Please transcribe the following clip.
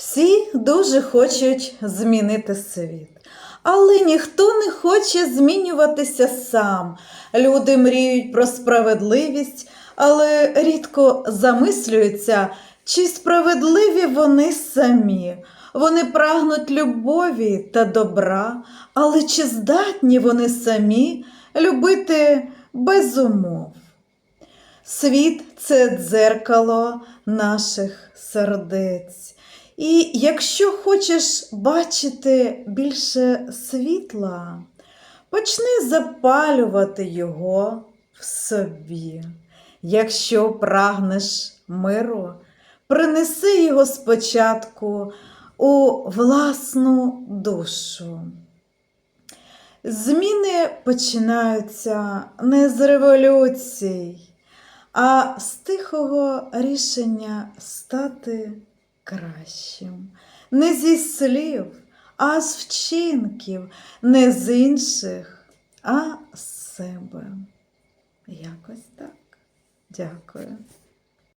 Всі дуже хочуть змінити світ, але ніхто не хоче змінюватися сам. Люди мріють про справедливість, але рідко замислюються, чи справедливі вони самі. Вони прагнуть любові та добра, але чи здатні вони самі любити без умов? Світ це дзеркало наших сердець. І якщо хочеш бачити більше світла, почни запалювати його в собі. Якщо прагнеш миру, принеси його спочатку у власну душу. Зміни починаються не з революцій, а з тихого рішення стати кращим. Не зі слів, а з вчинків, не з інших, а з себе. Якось так. Дякую.